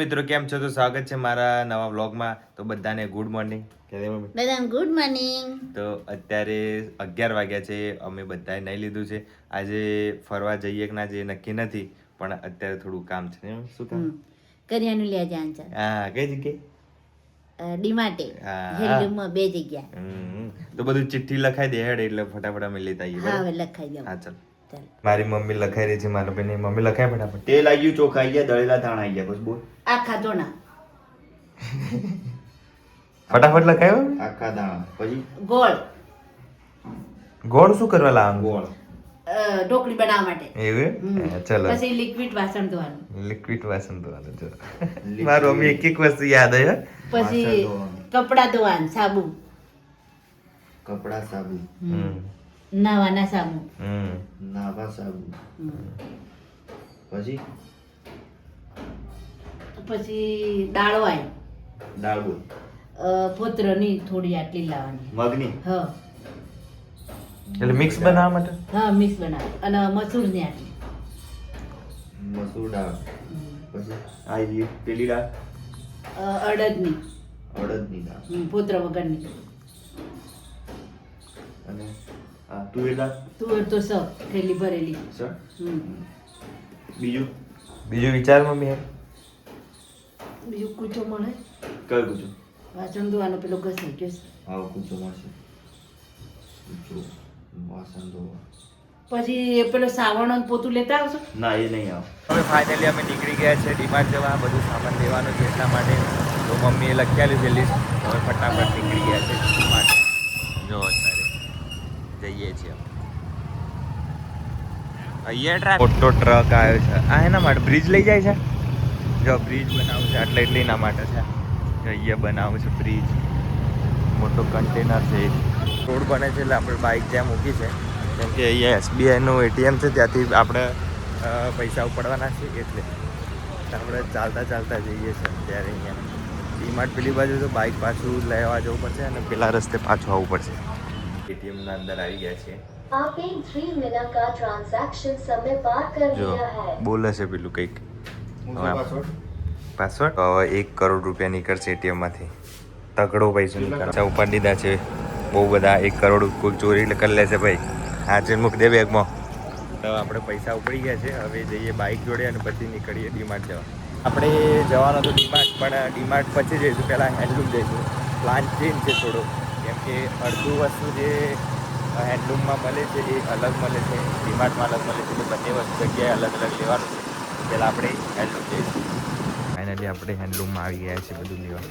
મિત્રો કેમ છો? તો સ્વાગત છે મારા નવા વ્લોગમાં. તો બધાને ગુડ મોર્નિંગ બધાને ગુડ મોર્નિંગ તો અત્યારે અગિયાર વાગ્યા છે અમે બધાએ નહીં લીધું છે. આજે ફરવા જઈએ કે ના જઈએ નક્કી નથી પણ અત્યારે થોડું કામ છે. ને શું કામ? કરિયાનું લે જાન છે હા કઈ જગ્યાએ? ડીમાટે. હેલ્યુમાં બે જગ્યા. તો બધું ચિઠ્ઠી લખાઈ દે હેડ એટલે ફટાફટ અમે લેતા આવીએ હા લખાઈ દઉં. હા ચાલ. મારી મમ્મી લખાઈ રહી છે મારા બેન મમ્મી લખાય ફટાફટ. તેલ આવી ગયું ચોખા આવી ગયા દળેલા ધાણા આવી ગયા બસ બોલ. આખા ધોણા ફટાફટ લખાયો? આખા દાણા પછી? ગોળ. ગોળ શું કરવા લાવવાનું ગોળ. ઢોકળી બનાવવા માટે. એવું ચલો. પછી લિક્વિડ વાસણ ધોવાનું. લિક્વિડ વાસણ ધોવાનું જો મારો મમ્મી એક એક વસ્તુ યાદ આવે પછી કપડા ધોવાનું સાબુ. કપડા સાબુ. હમ. નાવાના સાબુ હમ નાવા સાબુ હમ. પછી? પછી દાળો આવી દાળ બોલ. ફોતરની થોડી આટલી લાવવાની. મગની? હ. એટલે મિક્સ બનાવવા માટે? હા મિક્સ બનાવ અને મસૂરની આટલી. મસૂર દાળ. પછી? આ જે પેલી દાળ? અડદની. અડદની દાળ. ફોતરા વગરની. અને તુવેર દાળ તુવેર તો સબ થેલી ભરેલી. સર. બીજું? બીજું વિચાર મમ્મી એમ? બીજું કૂચો મળે? કયું કૂચું? વાસણ ધોવાનો પેલો ઘસાઈ ગયો છે. હા કૂચો મળશે. કૂચો વાસણ ધોવા. પછી એ પેલો સાવણ પોતું લેતા આવશો? ના એ નહીં આવ. હવે ફાઇનલી અમે નીકળી ગયા છે ડીમાર્ટ જવા. બધું સામાન લેવાનું છે એટલા માટે. તો મમ્મીએ લખી આલ્યું છે લિસ્ટ હવે ફટાફટ નીકળી ગયા છે ડીમાર્ટ. જો જઈએ છીએ. અહીંયા ટ્રાક મોટો ટ્રક આવ્યો છે. આ એના માટે બ્રિજ લઈ જાય છે? જો બ્રિજ બનાવું છે એટલે એટલે એના માટે છે. જો અહીંયા બનાવું છે બ્રિજ મોટો કન્ટેનર છે રોડ બને છે એટલે આપણે બાઇક ત્યાં મૂકી છે. કેમ કે અહીંયા એસબીઆઈનું એટીએમ છે ત્યાંથી આપણે પૈસા ઉપાડવાના છે એટલે. આપણે ચાલતા ચાલતા જઈએ છીએ ત્યારે અહીંયા. ડીમાર્ટ પેલી બાજુ તો બાઇક પાછું લેવા જવું પડશે અને પેલા રસ્તે પાછું આવવું પડશે. એટીએમના અંદર આવી ગયા છે आपने थ्री मिनट का ट्रांजैक्शन समय पार कर જો लिया है બોલે છે પેલું કંઈક હું હા. પાસવર્ડ પાસવર્ડ હવે એક કરોડ રૂપિયા નીકળશે એટીએમમાંથી તગડો પૈસો નીકળશે ઉપર દીધા છે બહુ બધા એક કરોડ કોઈ ચોરી કરી લેશે ભાઈ હા છે મૂક દે બેગમાં તો આપણે પૈસા ઉપડી ગયા છે હવે જઈએ બાઇક જોડે અને પછી નીકળીએ ડીમાર્ટ જવા આપણે જવાનો તો ડીમાર્ટ પણ ડીમાર્ટ પછી જઈશું પહેલાં હેન્ડલૂમ જઈશું પ્લાન ચેન્જ છે થોડો કેમ કે અડધું વસ્તુ જે હેન્ડલૂમમાં મળે છે એ અલગ મળે છે ડીમાર્ટમાં અલગ મળે છે એટલે બંને વસ્તુ જગ્યાએ અલગ અલગ લેવાનું છે. પહેલાં આપણે હેન્ડલૂમ જઈશું ફાઇનલી આપણે હેન્ડલૂમમાં આવી ગયા છે બધું લેવા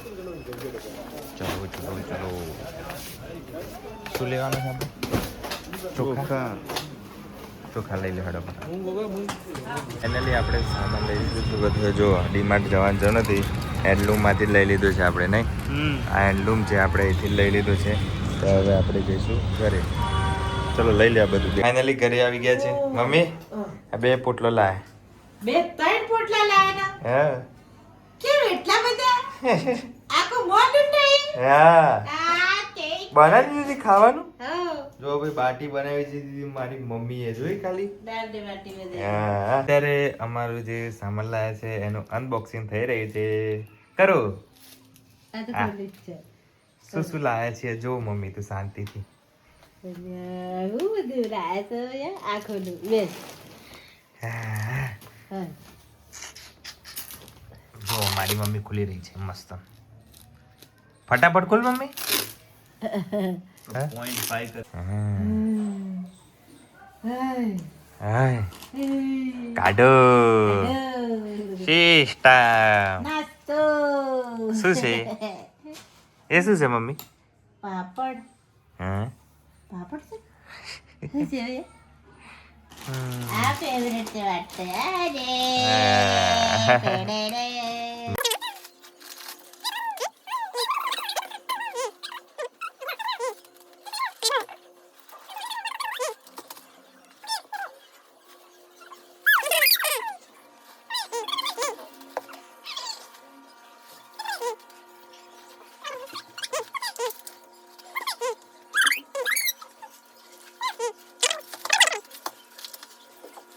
ચલો ચલો ચલો. શું લેવાનું છે આપણે? ચોખા? ચોખા. લઈ લે હડો ફાઇનલી આપણે સામાન લઈ લીધું બધું જો ડીમાર્ટ જવાનું જો નથી. હેન્ડલૂમમાંથી માંથી લઈ લીધું છે આપણે નહીં? આ હેન્ડલૂમ છે આપણે અહીંથી લઈ લીધું છે તો હવે આપણે જઈશું ઘરે. ચલો લઈ લે આ બધું. ફાઇનલી ઘરે આવી ગયા છે. મમ્મી આ બે પોટલો લાય. બે ત્રણ પોટલા લાવ્યા હા. કેમ એટલા બધા? આખો મોઢું થઈ હા. બનાવી દીધી ખાવાનું? જો ભાઈ બાટી બનાવી છે દીધી મારી મમ્મીએ. જોઈ ખાલી. અત્યારે અમારું જે સામાન લાયા છે એનું અનબોક્સિંગ થઈ રહ્યું છે. કરો. આ તો આ. ખોલી જ છે. શું શું લાયા છે? જો મમ્મી તું શાંતિથી. હું બધું લાયા તો યાર બેસ. હા. હા. જો મારી મમ્મી ખુલી રહી છે. મસ્ત. ફટાફટ ખોલ મમ્મી? પોઈન્ટ ફાઈવ હાય. કાઢો. સિસ્ટમ શું છે? એ શું છે મમ્મી? પાપડ. હા? પાપડ છે? શું છે. આ ફેવરેટ છે વાટતે અરે હા. ટેડેડે.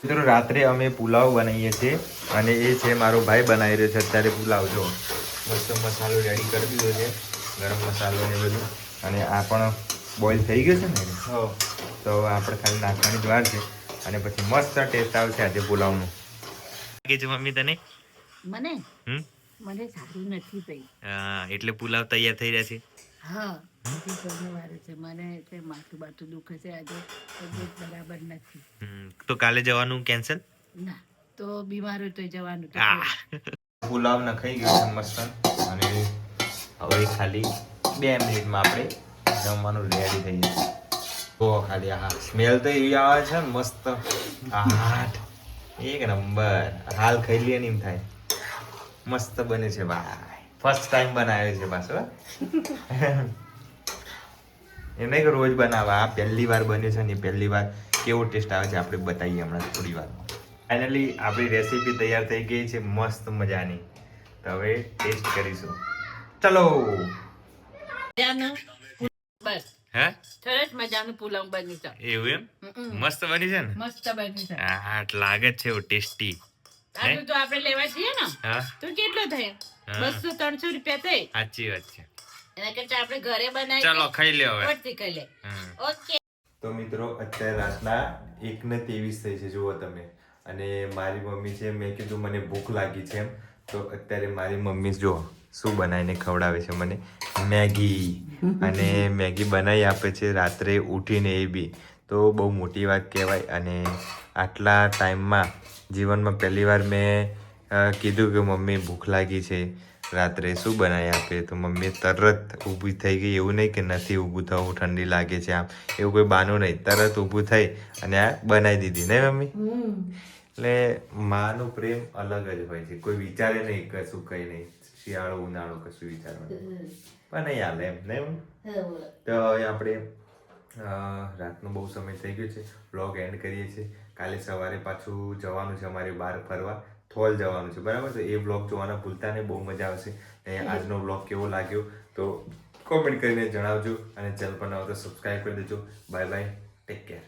મિત્રો રાત્રે અમે પુલાવ બનાવીએ છીએ અને એ છે મારો ભાઈ બનાવી રહ્યો છે. અત્યારે પુલાવ જો. મસ્ત મસાલો રેડી કરી દીધો છે. ગરમ મસાલો ને બધું. અને આ પણ બોઇલ થઈ ગયો છે ને? હો. તો આપણે ખાલી નાખવાની જ વાર છે. અને પછી મસ્ત ટેસ્ટ આવશે આજે પુલાવનું. લાગે છે મમ્મી તને? મને? હમ? મને સારું નથી પઈ હા, એટલે પુલાવ તૈયાર થઈ રહ્યા છે. હા. હજી ઘરનું વારે છે? મને એટલે માથું બાથું દુખે છે આજે તબિયત બરાબર નથી. તો કાલે જવાનું કેન્સલ? ના તો બીમાર હોય તો જવાનું પુલાવ નખાઈ ગયો છે મસ્ત. અને હવે ખાલી બે મિનિટમાં આપણે જમવાનું રેડી થઈ જશે. તો ખાલી હા સ્મેલ તો એવી આવે છે ને મસ્ત. આઠ એક નંબર. હાલ ખાઈ લઈએ ને એમ થાય. મસ્ત બને છે ભાઈ. ફર્સ્ટ ટાઈમ બનાવ્યો છે પાછો એમ નહીં કે રોજ બનાવવા આ પહેલી વાર બન્યો છે ને પહેલી વાર કેવો ટેસ્ટ આવે છે આપણે બતાવીએ હમણાં થોડી વાર ફાઇનલી આપણી રેસીપી તૈયાર થઈ ગઈ છે મસ્ત મજાની. તો હવે ટેસ્ટ કરીશું. ચલો. મજાનું બસ. હે? સરસ મજાનું પુલાવ બન્યું છે. એવું એમ? મસ્ત બની છે ને? મસ્ત બન્યું છે. હા લાગે છે એવું ટેસ્ટી. આટલું તો આપણે લેવા જઈએ ને? તો કેટલો થાય? બસો ત્રણસો રૂપિયા થાય. સાચી વાત છે. એના કરતા આપણે ઘરે બનાવી ચલો ખાઈ લે હવે. ફટથી ખાઈ લે. ઓકે. તો મિત્રો અત્યારે રાતના એક ને ત્રેવીસ થઈ છે જુઓ તમે. અને મારી મમ્મી છે મેં કીધું મને ભૂખ લાગી છે એમ. તો અત્યારે મારી મમ્મી જો શું બનાવીને ખવડાવે છે મને. મેગી. અને મેગી બનાવી આપે છે રાત્રે ઉઠીને એ બી. તો બહુ મોટી વાત કહેવાય. અને આટલા ટાઈમમાં જીવનમાં પહેલીવાર મેં કીધું કે મમ્મી ભૂખ લાગી છે. રાત્રે શું બનાવી આપે? તો મમ્મી તરત ઊભી થઈ ગઈ. એવું નહીં કે નથી ઊભું થવું ઠંડી લાગે છે આમ. એવું કોઈ બાનું નહીં. તરત ઊભું થઈ અને આ બનાવી દીધી. નહીં મમ્મી? એટલે માનો પ્રેમ અલગ જ હોય છે. કોઈ વિચારે નહીં કશું કઈ નહીં. શિયાળો ઉનાળો કશું વિચારવાનું પણ નહીં હાલે એમ. નહીં તો હવે આપણે રાતનો બહુ સમય થઈ ગયો છે. બ્લોગ એન્ડ કરીએ છીએ. કાલે સવારે પાછું જવાનું છે અમારે બહાર ફરવા. થોલ જવાનું છે. બરાબર તો એ બ્લોગ જોવાના ભૂલતા નહીં બહુ મજા આવશે. અને આજનો બ્લોગ કેવો લાગ્યો તો કોમેન્ટ કરીને જણાવજો અને ચેનલ પર ન તો સબસ્ક્રાઈબ કરી દેજો. Bye bye take care